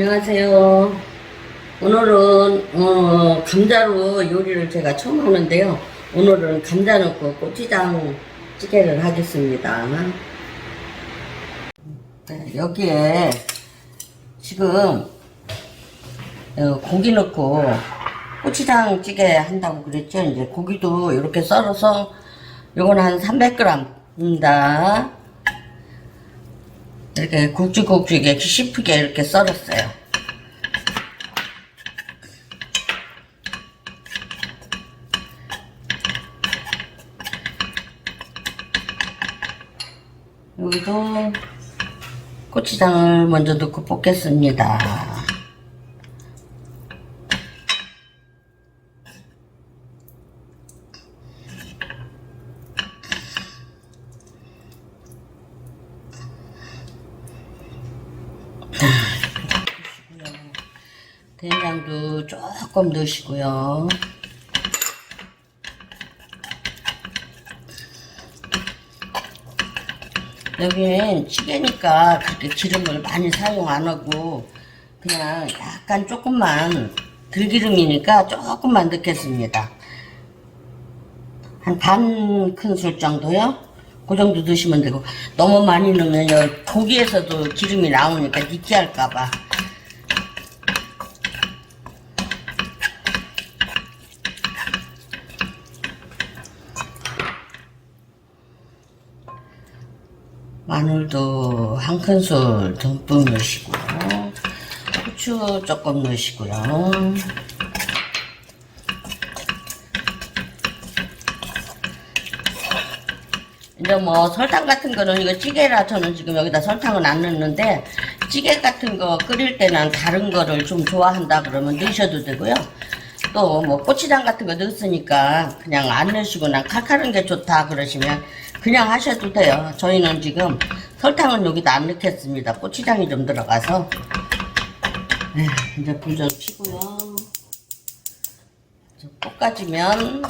안녕하세요. 오늘은 어, 감자로 요리를 제가 처음 하는데요. 오늘은 감자 넣고 고추장 찌개를 하겠습니다. 네, 여기에 지금 어, 고기 넣고 고추장 찌개 한다고 그랬죠. 이제 고기도 이렇게 썰어서 요건 한 300g입니다. 이렇게 굵직굵직하게 씹히게 이렇게 썰었어요. 여기도 고추장을 먼저 넣고 볶겠습니다. 된장도 조금 넣으시고요. 여기는 찌개니까 그렇게 기름을 많이 사용 안 하고 그냥 약간 조금만 들기름이니까 조금만 넣겠습니다. 한 반 큰술 정도요? 그 정도 넣으시면 되고 너무 많이 넣으면 요 고기에서도 기름이 나오니까 느끼할까봐 마늘도 한 큰술 듬뿍 넣으시고요. 후추 조금 넣으시고요. 이제 뭐 설탕 같은 거는 이거 찌개라 저는 지금 여기다 설탕은 안 넣는데 찌개 같은 거 끓일 때는 다른 거를 좀 좋아한다 그러면 넣으셔도 되고요. 또 뭐 고추장 같은 거 넣었으니까 그냥 안 넣으시고 난 칼칼한 게 좋다 그러시면 그냥 하셔도 돼요. 저희는 지금 설탕은 여기다 안 넣겠습니다. 고추장이 좀 들어가서 네, 이제 불좀 켜고요. 좀 볶아지면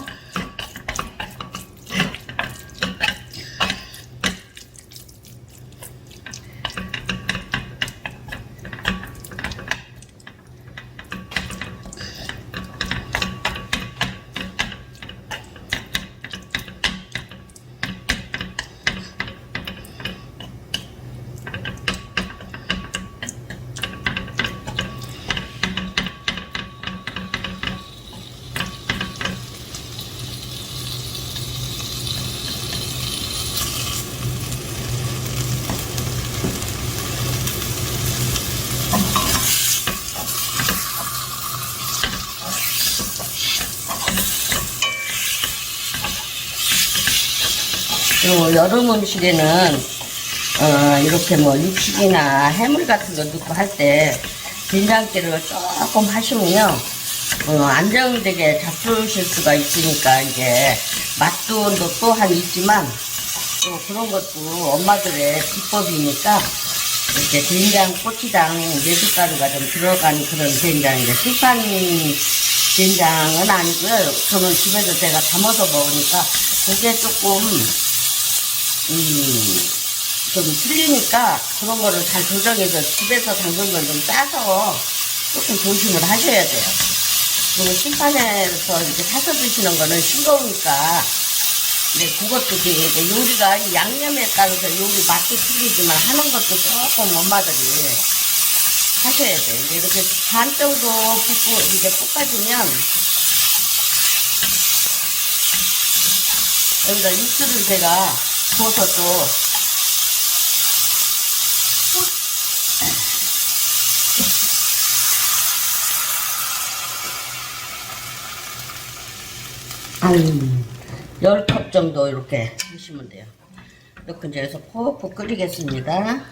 요 여름 음식에는 어, 이렇게 뭐 육식이나 해물 같은 거 넣고 할 때 된장기를 조금 하시면요 어, 안정되게 잡수실 수가 있으니까 이제 맛도 또한 있지만 또 그런 것도 엄마들의 비법이니까 이렇게 된장, 고추장, 메주가루가 좀 들어간 그런 된장인데 시판 된장은 아니고요. 저는 집에서 제가 담아서 먹으니까 그게 조금 음, 좀 틀리니까 그런 거를 잘 조정해서 집에서 담근 걸 좀 짜서 조금 조심을 하셔야 돼요. 그리고 심판에서 이렇게 사서 드시는 거는 싱거우니까 근데 그것도 되게 요리가 이 양념에 따라서 요리 맛도 틀리지만 하는 것도 조금 엄마들이 하셔야 돼요. 이제 이렇게 반 정도 붓고 이제 볶아주면 여기다 육수를 제가 부어서 또한 10컵 정도 이렇게 하시면 돼요. 넣고 이제 여기서 푹푹 끓이겠습니다.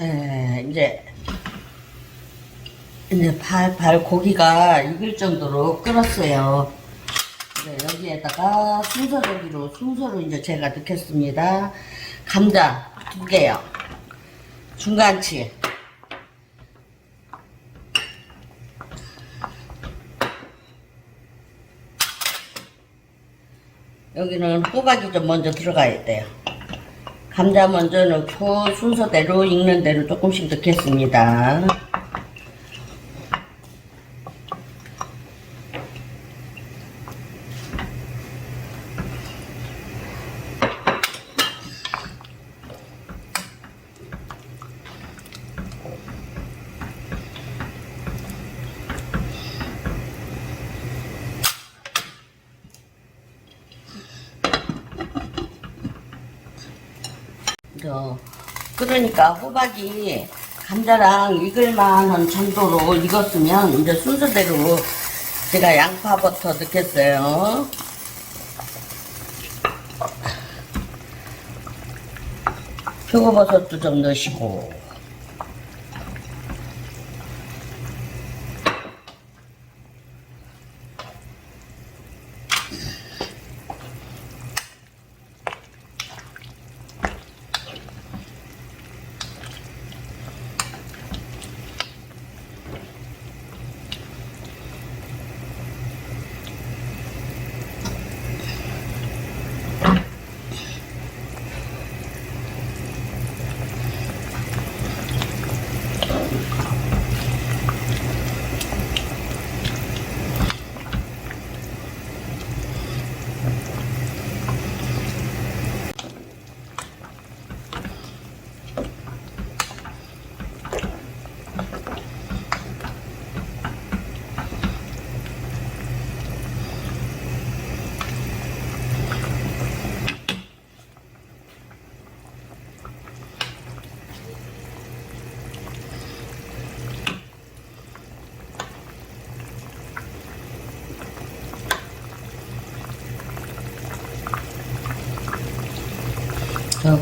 에, 이제 이제 발, 발 고기가 익을 정도로 끓었어요. 네, 여기에다가 순서대기로 순서로 이제 제가 넣겠습니다. 감자 두 개요. 중간치. 여기는 호박이 좀 먼저 들어가야 돼요. 감자 먼저 넣고 순서대로 익는 대로 조금씩 넣겠습니다. 저, 그러니까 호박이 감자랑 익을만한 정도로 익었으면 이제 순서대로 제가 양파부터 넣겠어요. 표고버섯도 좀 넣으시고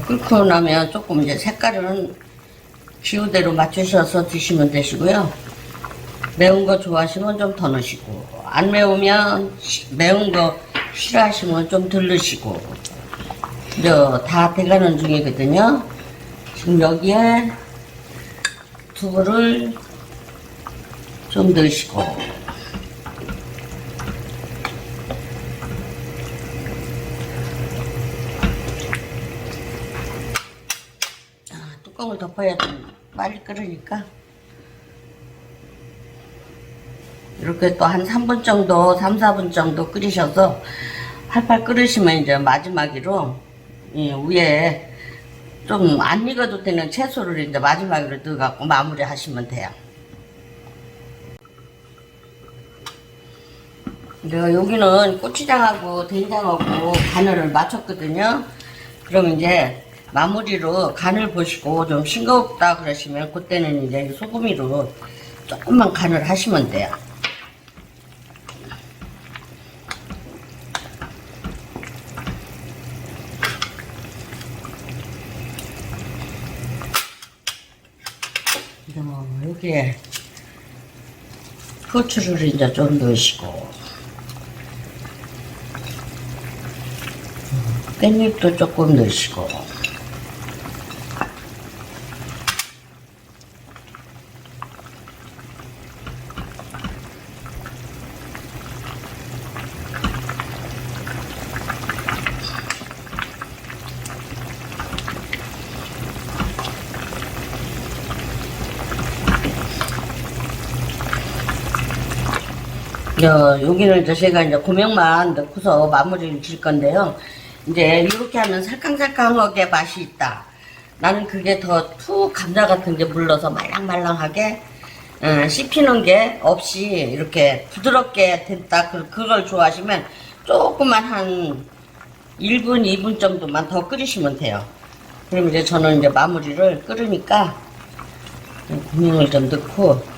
끓고 나면 조금 이제 색깔은 기호대로 맞추셔서 드시면 되시고요. 매운 거 좋아하시면 좀 더 넣으시고 안 매우면 시- 매운 거 싫어하시면 좀 덜 넣으시고 다 돼가는 중이거든요. 지금 여기에 두부를 좀 넣으시고 아, 뚜껑을 덮어야 좀 빨리 끓으니까 이렇게 또 한 3분 정도, 3, 4분 정도 끓이셔서 팔팔 끓으시면 이제 마지막으로 이 위에 좀 안 익어도 되는 채소를 이제 마지막으로 넣어갖고 마무리 하시면 돼요. 여기는 고추장하고 된장하고 간을 맞췄거든요. 그럼 이제 마무리로 간을 보시고 좀 싱겁다 그러시면 그때는 이제 소금이로 조금만 간을 하시면 돼요. 뭐 여기에 후추를 이제 좀 넣으시고 깻잎도 조금 넣으시고 이제 여기는 제가 이제 고명만 넣고서 마무리를 질 건데요. 이제 이렇게 하면 살캉살캉하게 맛이 있다. 나는 그게 더툭 감자 같은 게 물러서 말랑말랑하게 어, 씹히는 게 없이 이렇게 부드럽게 됐다. 그, 그걸 좋아하시면 조금만 한 1분, 2분 정도만 더 끓이시면 돼요. 그럼 이제 저는 이제 마무리를 끓으니까 고명을 좀 넣고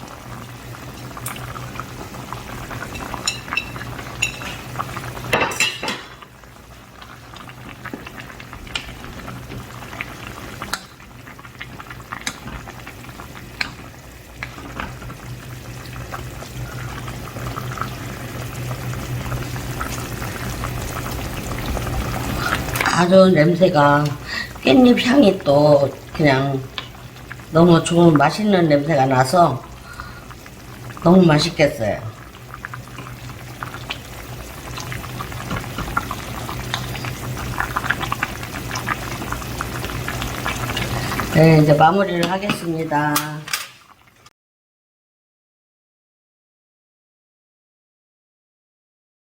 아주 냄새가 깻잎 향이 또 그냥 너무 좋은 맛있는 냄새가 나서 너무 맛있겠어요. 네, 이제 마무리를 하겠습니다.